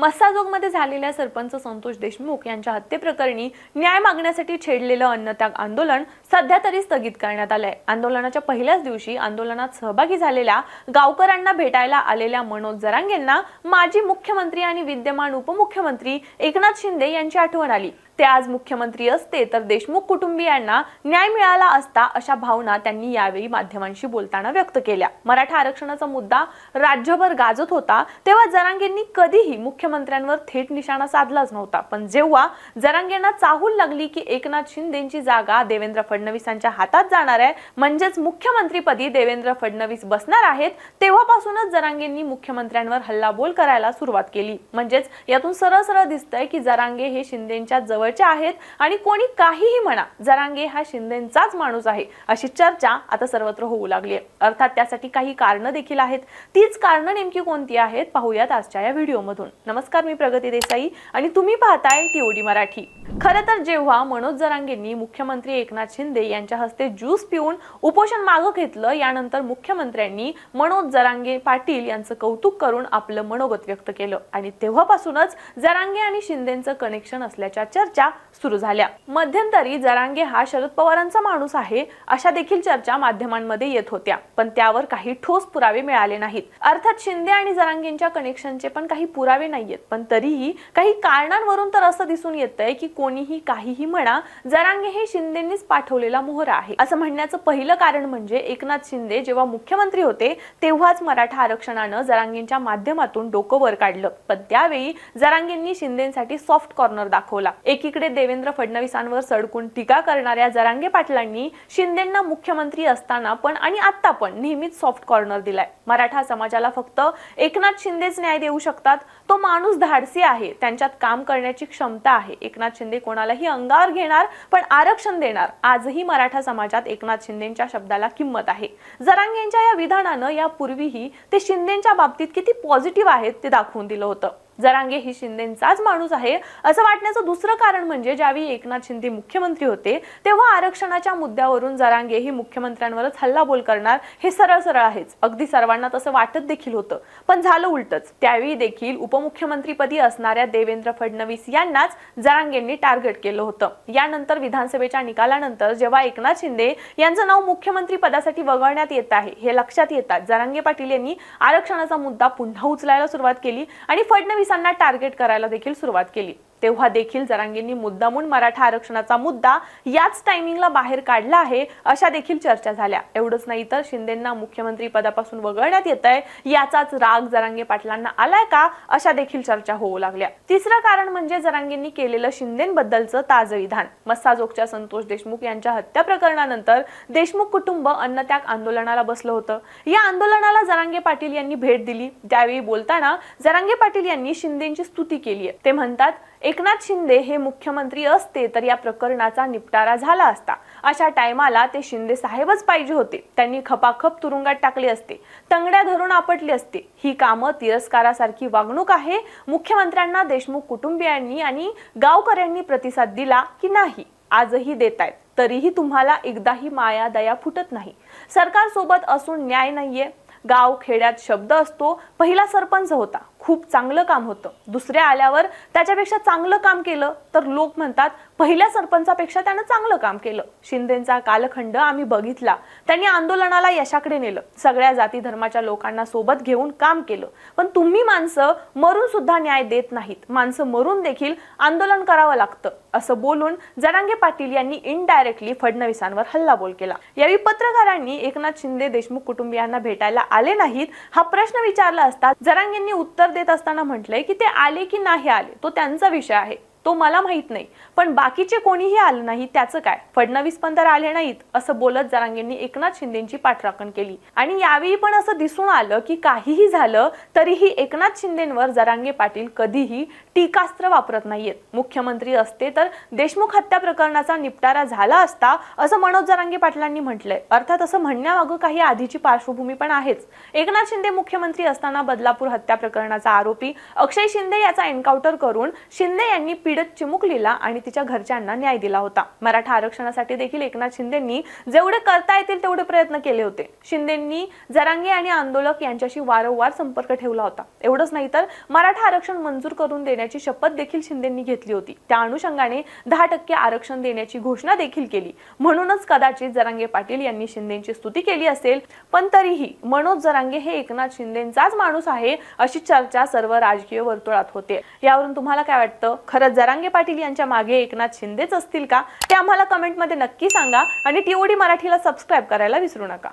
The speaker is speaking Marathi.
मस्साजोगमध्ये झालेल्या सरपंच संतोष देशमुख यांच्या हत्येप्रकरणी न्याय मागण्यासाठी छेडलेलं अन्नत्याग आंदोलन सध्या तरी स्थगित करण्यात आलंय. आंदोलनाच्या पहिल्याच दिवशी आंदोलनात सहभागी झालेल्या गावकऱ्यांना भेटायला आलेल्या मनोज जरांगेंना माजी मुख्यमंत्री आणि विद्यमान उपमुख्यमंत्री एकनाथ शिंदे यांची आठवण आली. ते आज मुख्यमंत्री असते तर देशमुख कुटुंबियांना न्याय मिळाला असता अशा भावना त्यांनी यावेळी माध्यमांशी बोलताना व्यक्त केल्या. मराठा आरक्षणाचा मुद्दा राज्यभर गाजत होता तेव्हा जरांगेंनी कधीही मुख्यमंत्र्यांवर थेट निशाणा साधलाच नव्हता. पण जेव्हा जरांगेंना चाहूल लागली की एकनाथ शिंदेची जागा देवेंद्र फडणवीसांच्या हातात जाणार आहे म्हणजेच मुख्यमंत्रीपदी देवेंद्र फडणवीस बसणार आहेत तेव्हापासूनच जरांगेंनी मुख्यमंत्र्यांवर हल्लाबोल करायला सुरुवात केली. म्हणजेच यातून सरळ सरळ दिसतंय की जरांगे हे शिंदेच्या जवळचे आहेत आणि कोणी काहीही म्हणा जरांगे हा शिंदेचाच माणूस आहे अशी चर्चा आता सर्वत्र होऊ लागली आहे. अर्थात त्यासाठी काही कारणं देखील आहेत. तीच कारणं नेमकी कोणती आहेत पाहूयात आजच्या या व्हिडिओमधून. नमस्कार मी प्रगती देसाई आणि तुम्ही पाहताय टीओडी मराठी. खरं तर जेव्हा मनोज जरांगेंनी मुख्यमंत्री एकनाथ शिंदे यांच्या हस्ते ज्यूस पिऊन उपोषण मागं घेतलं यानंतर मुख्यमंत्र्यांनी मनोज जरांगे पाटील यांचं कौतुक करून आपलं मनोगत व्यक्त केलं. आणि तेव्हापासूनच जरांगे आणि शिंदेचं कनेक्शन असल्याच्या चर्चा सुरू झाल्या. मध्यंतरी जरांगे हा शरद पवारांचा माणूस आहे अशा देखील चर्चा माध्यमांमध्ये येत होत्या. पण त्यावर काही ठोस पुरावे मिळाले नाहीत. अर्थात शिंदे आणि जरांगेंच्या कनेक्शनचे पण काही पुरावे नाहीयेत. पण तरीही काही कारणांवरून तर असं दिसून येतंय की कोणीही काहीही म्हणा जरांगे हे शिंदेनीच पाठवलेला मोहरा आहे. असं म्हणण्याचं पहिलं कारण म्हणजे एकनाथ शिंदे जेव्हा मुख्यमंत्री होते तेव्हाच मराठा आरक्षणानं जरांगेंच्या माध्यमातून डोकं वर काढलं. पण त्यावेळी जरांगेंनी शिंदेसाठी सॉफ्ट कॉर्नर दाखवला. एकीकडे देवेंद्र फडणवीसांवर सडकून टीका करणाऱ्या जरांगे पाटलांनी शिंदेंना मुख्यमंत्री असताना पण आणि आता पण नेहमीच सॉफ्ट कॉर्नर दिलाय. मराठा समाजाला फक्त एकनाथ शिंदेच न्याय देऊ शकतात. तो माणूस धाडसी आहे. त्यांच्यात काम करण्याची क्षमता आहे. एकनाथ शिंदे कोणालाही अंगावर घेणार पण आरक्षण देणार. आजही मराठा समाजात एकनाथ शिंदेच्या शब्दाला किंमत आहे. जरांगेंच्या या विधानानं यापूर्वीही ते शिंदेच्या बाबतीत किती पॉझिटिव्ह आहेत ते दाखवून दिलं होतं. जरांगे ही शिंदेचाच माणूस आहे. असं वाटण्याचं दुसरं कारण म्हणजे ज्यावेळी एकनाथ शिंदे मुख्यमंत्री होते तेव्हा आरक्षणाच्या मुद्द्यावरून जरांगे ही मुख्यमंत्र्यांवरच हल्लाबोल करणार हे सरळ सरळ आहेच. अगदी सर्वांना तसं वाटत देखील होतं. पण झालं उलटच. त्यावेळी देखील उपमुख्यमंत्रीपदी असणाऱ्या देवेंद्र फडणवीस यांनाच जरांगेंनी टार्गेट केलं होतं. यानंतर विधानसभेच्या निकालानंतर जेव्हा एकनाथ शिंदे यांचं नाव मुख्यमंत्री पदासाठी वगळण्यात येत आहे हे लक्षात येतात जरांगे पाटील यांनी आरक्षणाचा मुद्दा पुन्हा उचलायला सुरुवात केली आणि फडणवीस पोलिसांना टार्गेट करायला देखील सुरुवात केली. तेव्हा देखील जरांगेंनी मुद्दामून मराठा आरक्षणाचा मुद्दा याच टायमिंगला बाहेर काढला आहे अशा देखील चर्चा झाल्या. एवढंच नाही तर शिंदेंना मुख्यमंत्री पदापासून वगळण्यात येत आहे याचाच राग जरांगे पाटलांना आलाय का अशा देखील चर्चा होऊ लागल्या. तिसरं कारण म्हणजे जरांगेंनी केलेलं शिंदेबद्दलचं ताजं विधान मस्साजोगच्या संतोष देशमुख यांच्या हत्या प्रकरणानंतर देशमुख कुटुंब अन्नत्याग आंदोलनाला बसलं होतं. या आंदोलनाला जरांगे पाटील यांनी भेट दिली. त्यावेळी बोलताना जरांगे पाटील यांनी शिंदेची स्तुती केली आहे ते म्हणतात एकनाथ शिंदे हे मुख्यमंत्री असते तर या प्रकरणाचा निपटारा झाला असता. अशा टायमाला ते शिंदे साहेबच पाहिजे होते. त्यांनी खपाखप तुरुंगात टाकले असते. तंगड्या धरून आपटली असते. ही कामं तिरस्कारासारखी वागणूक आहे. मुख्यमंत्र्यांना देशमुख कुटुंबियांनी आणि गावकऱ्यांनी प्रतिसाद दिला की नाही आजही देत आहेत तरीही तुम्हाला एकदाही माया दया फुटत नाही. सरकार सोबत असून न्याय नाहीये. गाव खेड्यात शब्द असतो. पहिला सरपंच होता. खूप चांगलं काम होतं. दुसऱ्या आल्यावर त्याच्यापेक्षा चांगलं काम केलं तर लोक म्हणतात पहिल्या सरपंचापेक्षा त्यानं चांगलं काम केलं. शिंदेचा कालखंड आम्ही बघितला. त्यांनी आंदोलनाला यशाकडे नेलं. सगळ्या जाती धर्माच्या लोकांना सोबत घेऊन काम केलं. पण तुम्ही माणसं मरून सुद्धा न्याय देत नाहीत. माणसं मरून देखील आंदोलन करावं लागतं असं बोलून जरांगे पाटील यांनी इनडायरेक्टली फडणवीसांवर हल्लाबोल केला. यावेळी पत्रकारांनी एकनाथ शिंदे देशमुख कुटुंबियांना भेटायला आले नाहीत. हा प्रश्न विचारला असता जरांगेंनी उत्तर देत असताना म्हटलंय की ते आले की नाही आले तो त्यांचा विषय आहे. तो मला माहीत नाही. पण बाकीचे कोणीही आलं नाही त्याचं काय? फडणवीस पण तर आले नाहीत असं बोलत जरांगेंनी एकनाथ शिंदेची पाठराखण केली. आणि यावेळी पण असं दिसून आलं की काहीही झालं तरीही एकनाथ शिंदेवर जरांगे पाटील कधीही टीकास्त्र वापरत नाहीयेत. मुख्यमंत्री असते तर देशमुख हत्या प्रकरणाचा निपटारा झाला असता असं मनोज जरांगे पाटलांनी म्हटलंय. अर्थात असं म्हणण्यामागं काही आधीची पार्श्वभूमी पण आहेच. एकनाथ शिंदे मुख्यमंत्री असताना बदलापूर हत्या प्रकरणाचा आरोपी अक्षय शिंदे याचा एन्काउंटर करून शिंदे यांनी पीडित चिमुकलीला आणि तिच्या घरच्यांना न्याय दिला होता. मराठा आरक्षणासाठी देखील एकनाथ शिंदेंनी जेवढे करता येतील तेवढे प्रयत्न केले होते. शिंदेंनी जरांगे आणि आंदोलक यांच्याशी वारंवार संपर्क ठेवला होता. एवढंच नाही तर मराठा आरक्षण मंजूर करून देण्याची शपथ देखील शिंदेंनी घेतली होती. त्या अनुषंगाने दहा टक्के आरक्षण देण्याची घोषणा देखील केली. म्हणूनच कदाचित जरांगे पाटील यांनी शिंदेची स्तुती केली असेल पण तरीही मनोज जरांगे हे एकनाथ शिंदेचाच माणूस आहे अशी चर्चा सर्व राजकीय वर्तुळात होते. यावरून तुम्हाला काय वाटतं? खरंच जरांगे पाटील यांच्या मागे एकनाथ शिंदेच असतील का ते आम्हाला कमेंटमध्ये नक्की सांगा आणि टीओडी मराठीला सबस्क्राईब करायला विसरू नका.